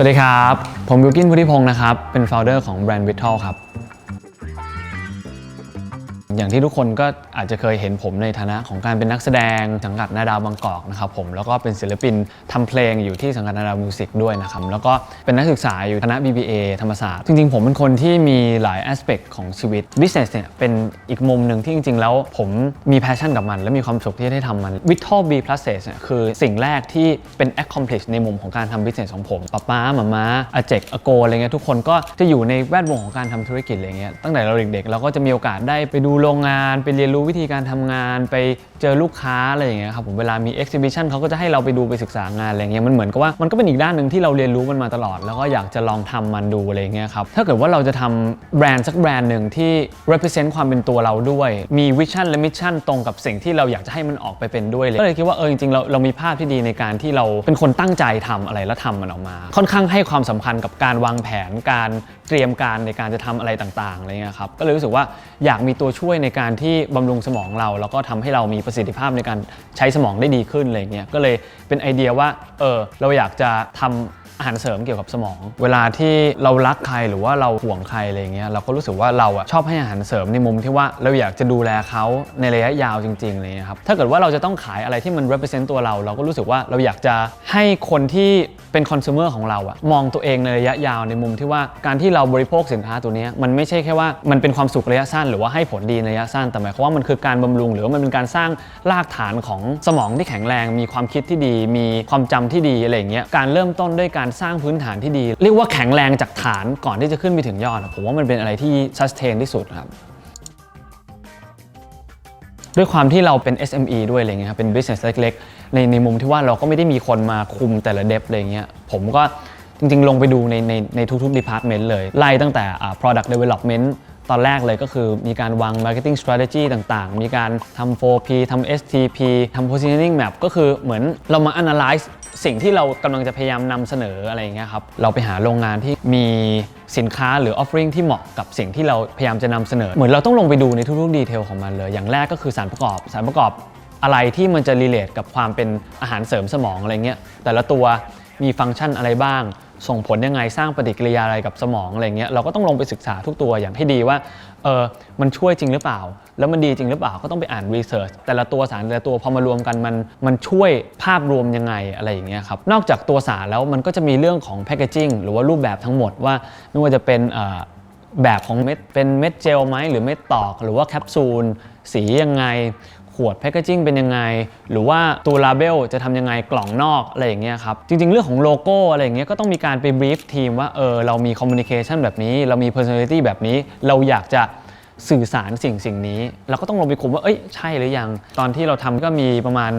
สวัสดีครับ ผมบิวกินพุทธิพงศ์นะครับ เป็นโฟลเดอร์ของแบรนด์ Vital ครับ อย่างที่ทุกคนก็อาจจะเคยเห็นผมในฐานะของการเป็นนักแสดงสังกัดนาดาวบางกอกนะครับผมแล้วก็เป็นศิลปินทำเพลงอยู่ที่สังกัดนาดาวมิวสิกด้วยนะครับแล้วก็เป็นนักศึกษาอยู่คณะ BBA ธรรมศาสตร์จริงๆ ผมเป็นคนที่มีหลาย aspect ของชีวิต business เนี่ยเป็นอีกมุมหนึ่งที่จริง ๆ แล้วผมมี passion กับมัน และมีความสุขที่ได้ทำมัน Vital B Plus เนี่ยคือสิ่งแรกที่เป็น accomplish ในมุมของการทำ business ของผมป้าป้าหมาม้าอาเจกอาโกอะไรเงี้ยทุกคนก็จะอยู่ในแวดวงของการทำธุรกิจอะไรเงี้ยตั้งแต่เราเด็กๆเราก็จะมีโอกาสได้ไปดูโรงงานไปเรียนรู้วิธีการทำงานไปเจอลูกค้าอะไรอย่างเงี้ยครับผมเวลามี exhibition เขาก็จะให้เราไปดูไปศึกษางานอะไรเงี้ยมันเหมือนกับว่ามันก็เป็นอีกด้านหนึ่งที่เราเรียนรู้มันมาตลอด แล้วก็อยากจะลองทำมันดูอะไรเงี้ยครับถ้าเกิดว่าเราจะทำแบรนด์สักแบรนด์หนึ่งที่ represent ความเป็นตัวเราด้วย มีวิชั่นและมิชชั่นตรงกับสิ่งที่เราอยากจะให้มันออกไปเป็นด้วยเลยก็เลยคิดว่าเออจริงๆเราเรามีภาพที่ดีในการที่เราเป็นคนตั้งใจทำอะไรแล้วทำมันออกมา ค่อนข้างให้ความสำคัญกับการวางแผนการ เตรียมการในการจะทำอะไรต่างๆอะไรเงี้ยครับก็เลยรู้สึกว่าอยากมีตัวช่วยในการที่บำรุงสมองเรา แล้วก็ทำให้เรามีประสิทธิภาพในการใช้สมองได้ดีขึ้นอะไรเงี้ยก็เลยเป็นไอเดียว่าเออเราอยากจะทำ อาหารเสริมเกี่ยวกับสมอง เวลาที่เรารักใครหรือว่าเราห่วงใครอะไรเงี้ยเราก็รู้สึกว่าเราอะชอบให้อาหารเสริมในมุมที่ว่าเราอยากจะดูแลเขาในระยะยาวจริงๆเลยครับถ้าเกิดว่าเราจะต้องขายอะไรที่มัน represent ตัวเรา เราก็รู้สึกว่าเราอยากจะให้คนที่เป็น consumer ของเราอะมองตัวเองในระยะยาวในมุมที่ว่าการที่เราบริโภคสินค้าตัวนี้มันไม่ใช่แค่ว่ามันเป็นความสุขระยะสั้น หรือว่าให้ผลดีในระยะสั้น แต่หมายความว่ามันคือการบำรุง หรือว่ามันเป็นการสร้างรากฐานของสมองที่แข็งแรง มีความคิดที่ดี มีความจำที่ดีอะไรเงี้ยการเริ่มต้นด้วยการสร้างพื้นฐานที่ดี เรียกว่าแข็งแรงจากฐานก่อนที่จะขึ้นไปถึงยอด ผมว่ามันเป็นอะไรที่ซัสเทนที่สุดครับด้วยความที่เราเป็น SME ด้วยอะไรเงี้ยครับเป็น business เล็กๆ ในในมุมที่ว่าเราก็ไม่ได้มีคนมาคุมแต่ละเดฟอะไรเงี้ยผมก็จริงๆ ลงไปดูในในในทุกๆ department เลย ไล่ตั้งแต่อ่า product development ตอนแรกเลยก็คือมีการวาง marketing strategy ต่างๆ มีการทำ 4P ทำ STP ทำ positioning map ก็คือเหมือนเรามา analyze สิ่งที่เรากำลังจะพยายามนำเสนออะไรอย่างเงี้ยครับ เราไปหาโรงงานที่มีสินค้าหรือ offering ที่เหมาะกับสิ่งที่เราพยายามจะนำเสนอ เหมือนเราต้องลงไปดูในทุกๆดีเทลของมันเลย อย่างแรกก็คือสารประกอบ สารประกอบอะไรที่มันจะ relate กับความเป็นอาหารเสริมสมองอะไรเงี้ย แต่ละตัว มีฟังก์ชันอะไรบ้าง ส่งผลยังไงสร้างปฏิกิริยาอะไรกับสมองอะไรเงี้ยเราก็ต้องลงไปศึกษาทุกตัวอย่างให้ดีว่าเออมันช่วยจริงหรือเปล่า แล้วมันดีจริงหรือเปล่าก็ต้องไปอ่านรีเสิร์ชแต่ละตัวสารแต่ละตัวพอมารวมกันมันมันช่วยภาพรวมยังไงอะไรอย่างเงี้ยครับนอกจากตัวสารแล้วมันก็จะมีเรื่องของแพ c เกจิ้งหรือว่ารูปแบบทั้งหมดว่าไม่ว่าจะเป็นเออแบบของเม็ดเป็นเม็ดเจลไหมหรือเม็ดตอก หรือว่าแคปซูลสียังไง ขวดแพ c เกจิ้งเป็นยังไง หรือว่าตัวลาเบลจะทำยังไงกล่องนอกอะไรอย่างเงี้ยครับ จริง ๆ เรื่องของโลโก้อะไรอย่างเงี้ยก็ต้องมีการไปบรีฟทีมว่าเออเรามีคอมมูนิเคชันแบบนี้ เรามี personality แบบนี้ เราอยากจะสื่อสารสิ่งสิ่งนี้ เราก็ต้องลงไปคุมว่าเอ้ยใช่หรือยัง ตอนที่เราทำก็มีประมาณ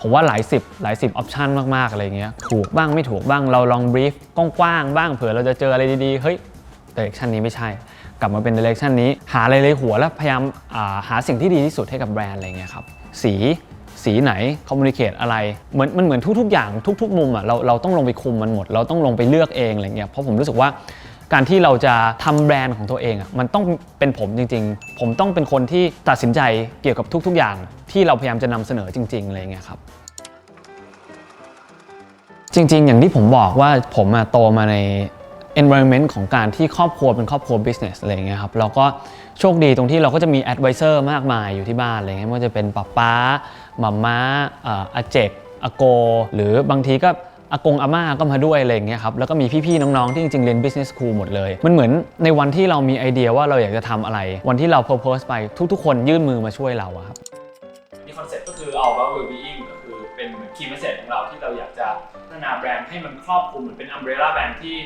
ผมว่าหลายสิบหลายสิบออปชันมากๆอะไรเงี้ยถูกบ้างไม่ถูกบ้างเราลองบรีฟกว้างๆบ้างเผื่อเราจะเจออะไรดีๆเฮ้ยเดเรคชันนี้ไม่ใช่ กลับมาเป็นเดเรคชันนี้ หาอะไรเลยหัวแล้วพยายามาหาสิ่งที่ดีที่สุดให้กับแบรนด์อะไรเงี้ยครับสีสีไหนคอมมูนิเคตอะไรเหมือนมันเหมือนทุก ๆ อย่างทุก ๆ มุมอะเราเราต้องลงไปคุมมันหมด เราต้องลงไปเลือกเองอะไรเงี้ยเพราะผมรู้สึกว่าการที่เราจะทำแบรนด์ของตัวเองอะมันต้องเป็นผมจริง ๆ ผมต้องเป็นคนที่ตัดสินใจเกี่ยวกับทุก ๆ อย่าง ที่เราพยายามจะนำเสนอจริงๆอะไรเงี้ยครับจริง ๆ อย่างที่ผมบอกว่าผมอะโตมาใน environment ของการที่ครอบครัวเป็นครอบครัว business อะไรอย่างเงี้ยครับเราก็โชคดีตรงที่เราก็จะมี advisor มากมายอยู่ที่บ้านอะไรเงี้ยไม่ว่าจะเป็นป๊าป๊าหมัมม้าอาเจกอาโก หรือบางทีก็อากงอาม่าก็มาด้วยอะไรอย่างเงี้ยครับแล้วก็มีพี่ๆน้องๆที่จริงๆเรียน business school หมดเลย มันเหมือนในวันที่เรามีไอเดียว่าเราอยากจะทำอะไร วันที่เรา propose ไปทุกๆ คนยื่นมือมาช่วยเราครับมีคอนเซ็ปต์ก็คือเอา about well-being ก็คือเป็นเหมือน key message ของเราที่เราอยากจะพัฒนาแบรนด์ให้มันครอบคลุมเหมือนเป็น umbrella brand ที่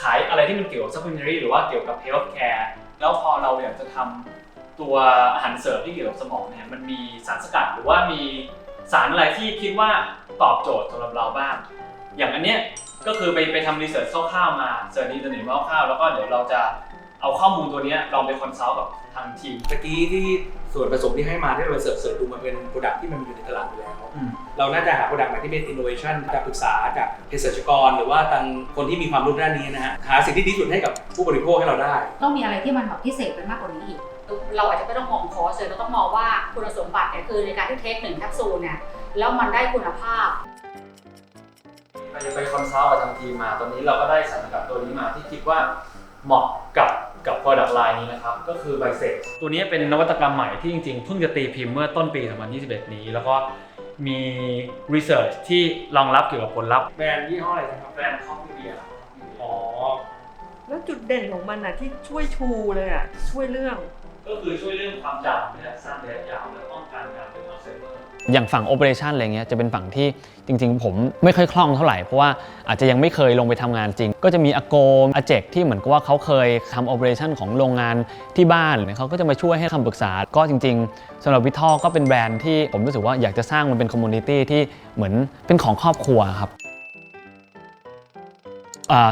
ขายอะไรที่มันเกี่ยวกับ supplementary หรือว่าเกี่ยวกับ health care แล้วพอเราอยากจะทำตัวอาหารเสริมที่เกี่ยวกับสมองเนี่ยมันมีสารสกัดหรือว่ามีสารอะไรที่คิดว่าตอบโจทย์สำหรับเราบ้าง อย่างอันเนี้ยก็คือไปไปทำรีเสิร์ชคร่าวๆมาเสิร์ชอินเทอร์เน็ตมาคร่าวๆแล้วก็เดี๋ยวเราจะ เอาข้อมูลตัวเนี้ยลองไปคอนซัลท์กับทางทีม ตะกี้ที่ส่วนผสมที่ให้มาที่เราไปเสิร์ชเสิร์ชดูมันเป็นโปรดักที่มันมีอยู่ในตลาดอยู่แล้วอืมเราน่าจะหาโปรดักต์ใหม่ที่เป็น innovation จากปรึกษาจากเภสัชกร หรือว่าทางคนที่มีความรู้ด้านนี้นะฮะหาสิ่งที่ดีที่สุดให้กับผู้บริโภคให้เราได้ ต้องมีอะไรที่มันแบบพิเศษไปมากกว่านี้อีก เราอาจจะไม่ต้องมองคอร์สเลยเราต้องมองว่าคุณสมบัติเนี่ยคือในการที่เทคหนึ่งแคปซูลเนี่ยแล้วมันได้คุณภาพไปไปคอนซัลท์กับทางทีมมา ตอนนี้เราก็ได้สารสกัดตัวนี้มาที่คิดว่าเหมาะ กับกับ product line นี้นะครับ ก็คือ b i s e x ตัวนี้เป็นนวัตกรรมใหม่ที่จริงๆเพิ่งจะตีพิมพ์เมื่อต้นปี 2021 นี้ แล้วก็มี research ที่รองรับเกี่ยวกับผลลัพธ์แบรนด์ยี่ห้ออะไรนะครับแบรนด์คอฟฟี่เบียร์อ๋อ แล้วจุดเด่นของมันอะที่ช่วยชูเลยอะช่วยเรื่อง ก็คือช่วยเรื่องความจำนะครับสั้นระยะยาวและ อย่างฝั่งโอเปอเรชันอะไรเงี้ยจะเป็นฝั่งที่จริง ๆ ผมไม่ค่อยคล่องเท่าไหร่เพราะว่าอาจจะยังไม่เคยลงไปทำงานจริง ก็จะมีอโกมอาเจกที่เหมือนกับว่าเขาเคยทำโอเปอเรชันของโรงงานที่บ้านเนี่ยเขาก็จะมาช่วยให้คำปรึกษา ก็จริง ๆสำหรับวิทอก็เป็นแบรนด์ที่ผมรู้สึกว่าอยากจะสร้างมันเป็นคอมมูนิตี้ที่เหมือนเป็นของครอบครัวครับ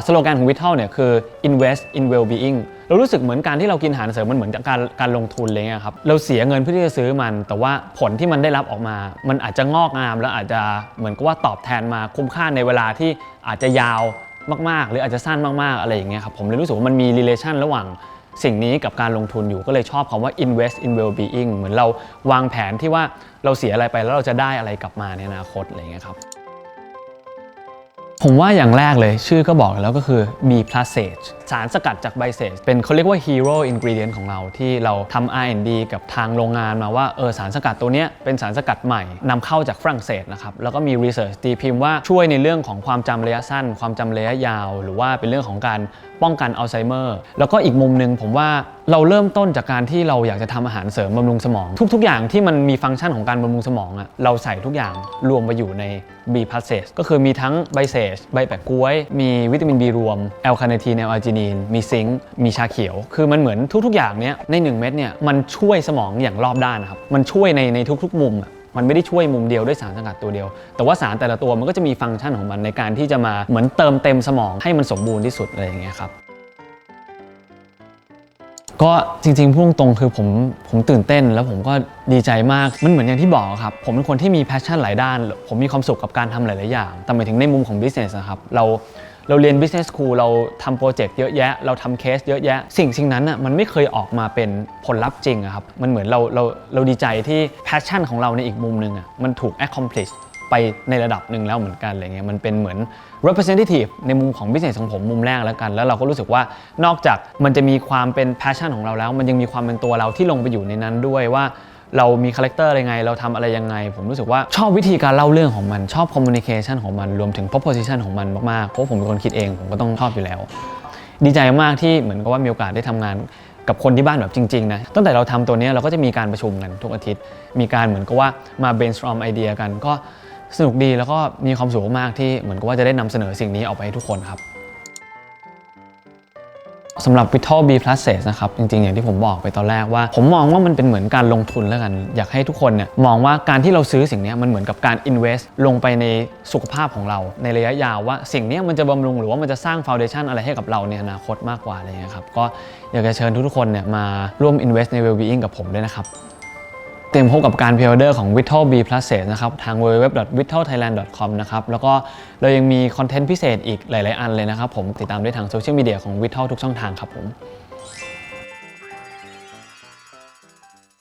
สโลแกนของวิท a ลเนี่ยคือ invest in well-being เรารู้สึกเหมือนการที่เรากินอาหารเสริมมันเหมือนกับการการลงทุนเลยไงครับ เราเสียเงินเพื่อที่จะซื้อมัน แต่ว่าผลที่มันได้รับออกมา มันอาจจะงอกงาม แล้วอาจจะเหมือนกับว่าตอบแทนมาคุ้มค่าในเวลาที่อาจจะยาวมาก ๆ หรืออาจจะสั้นมาก ๆ อะไรอย่างเงี้ยครับผมเลยรู้สึกว่ามันมี relation ระหว่างสิ่งนี้กับการลงทุนอยู่ก็เลยชอบคำว่า invest in well-being เหมือนเราวางแผนที่ว่าเราเสียอะไรไปแล้วเราจะได้อะไรกลับมาในอนาคตอะไรอย่างเงี้ยครับ ผมว่าอย่างแรกเลยชื่อก็บอกแล้วก็คือ B plus sage สารสกัดจากใบเซจเป็นเขาเรียกว่า hero ingredient ของเราที่เราทำ R&D กับทางโรงงานมาว่าเออสารสกัดตัวเนี้ยเป็นสารสกัดใหม่นำเข้าจากฝรั่งเศสนะครับแล้วก็มี research ตีพิมพ์ว่าช่วยในเรื่องของความจำระยะสั้น ความจำระยะยาว หรือว่าเป็นเรื่องของการ ป้องกันอัลไซเมอร์ แล้วก็อีกมุมหนึ่งผมว่าเราเริ่มต้นจากการที่เราอยากจะทำอาหารเสริมบำรุงสมอง ทุก ๆ อย่างที่มันมีฟังก์ชันของการบำรุงสมองอะเราใส่ทุกอย่างรวมไปอยู่ใน B p l u s ก็คือมีทั้งใบเสจใบแปะกล้วย มีวิตามิน B รวมแอลคาเนทีนแอลอาร์จินีนมีซิงค์มีชาเขียว คือมันเหมือนทุก ๆ อย่างเนี้ยใน 1 เม็ดเนี่ยมันช่วยสมองอย่างรอบด้านนะครับมันช่วยในในทุก ๆ มุมอะ มันไม่ได้ช่วยมุมเดียวด้วยสารสกัดตัวเดียว แต่ว่าสารแต่ละตัวมันก็จะมีฟังก์ชันของมันในการที่จะมาเหมือนเติมเต็มสมองให้มันสมบูรณ์ที่สุดอะไรอย่างเงี้ยครับก็จริงๆพูดตรงคือผมผมตื่นเต้น แล้วผมก็ดีใจมากมันเหมือนอย่างที่บอกครับ ผมเป็นคนที่มีแพชชั่นหลายด้าน ผมมีความสุขกับการทำหลายๆอย่างแต่หมายถึงในมุมของ business นะครับเรา เราเรียน business school เราทำโปรเจกต์เยอะแยะ เราทำเคสเยอะแยะ สิ่งสิ่งนั้นอะมันไม่เคยออกมาเป็นผลลัพธ์จริงอะครับ มันเหมือนเราเราเราดีใจที่แพชชั่นของเราในอีกมุมหนึ่งอะมันถูก accomplish ไปในระดับหนึ่งแล้วเหมือนกันอะไรเงี้ยมันเป็นเหมือน representative ในมุมของ business ของผมมุมแรกแล้วกัน แล้วเราก็รู้สึกว่านอกจากมันจะมีความเป็น passion ของเราแล้ว มันยังมีความเป็นตัวเราที่ลงไปอยู่ในนั้นด้วยว่า เรามีคาแรคเตอร์อะไรไง เราทำอะไรยังไง ผมรู้สึกว่าชอบวิธีการเล่าเรื่องของมันชอบ communication ของมันรวมถึง proposition ของมันมากๆเพราะผมเป็นคนคิดเองผมก็ต้องชอบอยู่แล้ว ดีใจมากที่เหมือนกับว่ามีโอกาสได้ทำงานกับคนที่บ้านแบบจริงๆนะตั้งแต่เราทำตัวนี้เราก็จะมีการประชุมกันทุกอาทิตย์ มีการเหมือนกับว่ามา brainstorm ไอเดียกันก็สนุกดีแล้วก็มีความสุขมากที่เหมือนกับว่าจะได้นำเสนอสิ่งนี้ออกไปให้ทุกคนครับ สำหรับ Vital B Plus s นะครับ จริงๆ อย่างที่ผมบอกไปตอนแรกว่า ผมมองว่ามันเป็นเหมือนการลงทุนแล้วกัน อยากให้ทุกคนเนี่ยมองว่าการที่เราซื้อสิ่งนี้มันเหมือนกับการ invest ลงไปในสุขภาพของเรา ในระยะยาวว่าสิ่งนี้มันจะบำรุงหรือว่ามันจะสร้าง foundation อะไรให้กับเราในอนาคตมากกว่าอะไรเงี้ยครับก็อยากจะเชิญทุกๆคนเนี่ยมาร่วม invest ใน well-being กับผมด้วยนะครับ เตรียมพบกับการพ r ออเดอร์ของ Vital B Plus นะครับ ทาง www.vitalthailand.com นะครับ แล้วก็เรายังมีคอนเทนต์พิเศษอีกหลาย ๆ อันเลยนะครับผม ติดตามได้ทางโซเชียลมีเดียของ Vital ทุกช่องทางครับผม